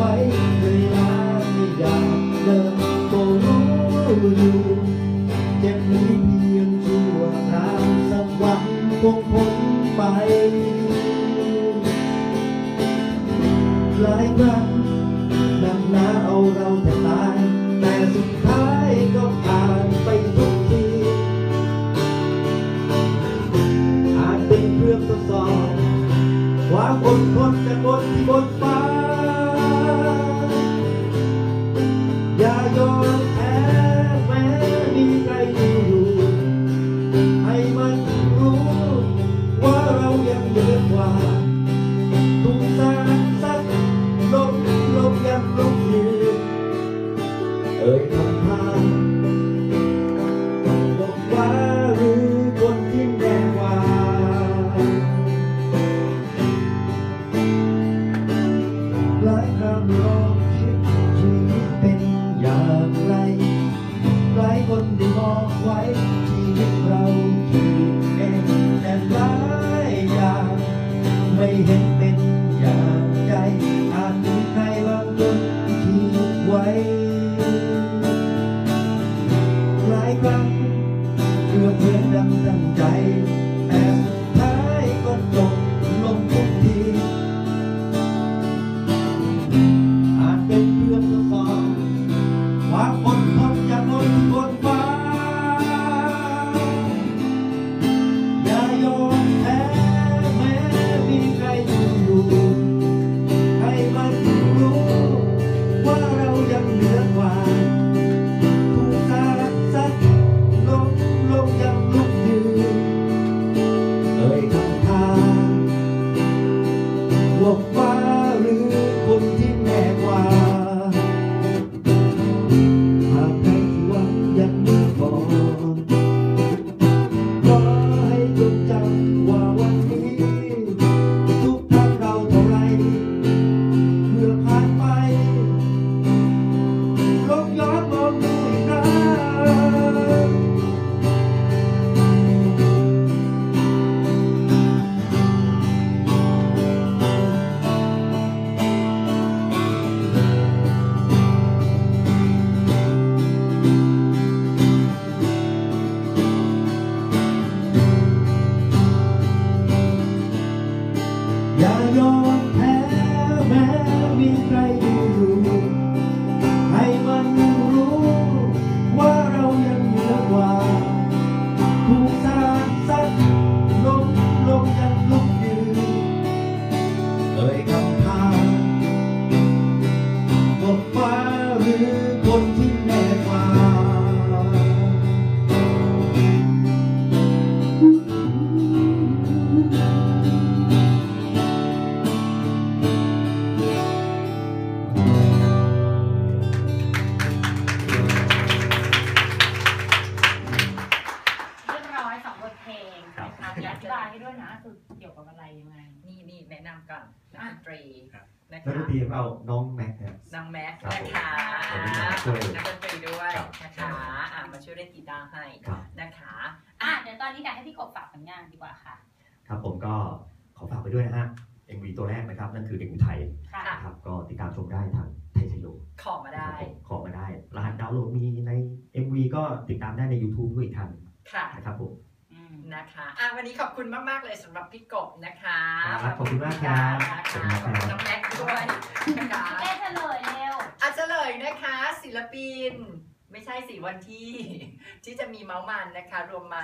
ไวเลยมาไม่อยากเดินก็รู้อยู่เจ็บนี้เพียงชั่วคราวสักวันคงพ้นไปหลายครั้งนักหนาเอาเราแต่ตาย แต่สุดท้ายก็ผ่านไปทุกที อาจเป็นเครื่องทดสอบความอดทนจากบนที่บนฟ้า ดไว้ ห ก่อนนักดนตรีครับนะนักคะดนตรีของเราน้องแม็กซ์ครับ น้องแม็กซ์ครับนะคะผมวันนี้มาช่วยนักดนตรีด้วยครับ นะคะอะมาช่วยเล่นกีตาร์ให้ครับ นะคะอะเดี๋ยวตอนนี้อยากให้พี่กบฝากผลงานดีกว่าค่ะ ครับผมก็ขอฝากไปด้วยนะฮะ MV ตัวแรกนะครับ นั่นคือเด็กอุทัยค่ะ นะครับ ก็ติดตามชมได้ทางไทยชโยขอมาได้นะครับผมขอมาได้ รหัสดาวน์โหลดมีใน MV ก็ติดตามได้ใน YouTube ด้วยอีกทางหนึ่งค่ะ นะครับผมอืม นะคะอะวันนี้ขอบคุณมากๆเลยสำหรับพี่กบนะคะครับขอบคุณมากครับขอบคุณมากครับน้องแม็กซ์ด้วยนะคะเอ๊ะเฉลยเร็วอะเฉลยนะคะ ศิลปิน ไม่ใช่สิวันที่ ที่จะมีเมาส์มันนะคะ รวมมา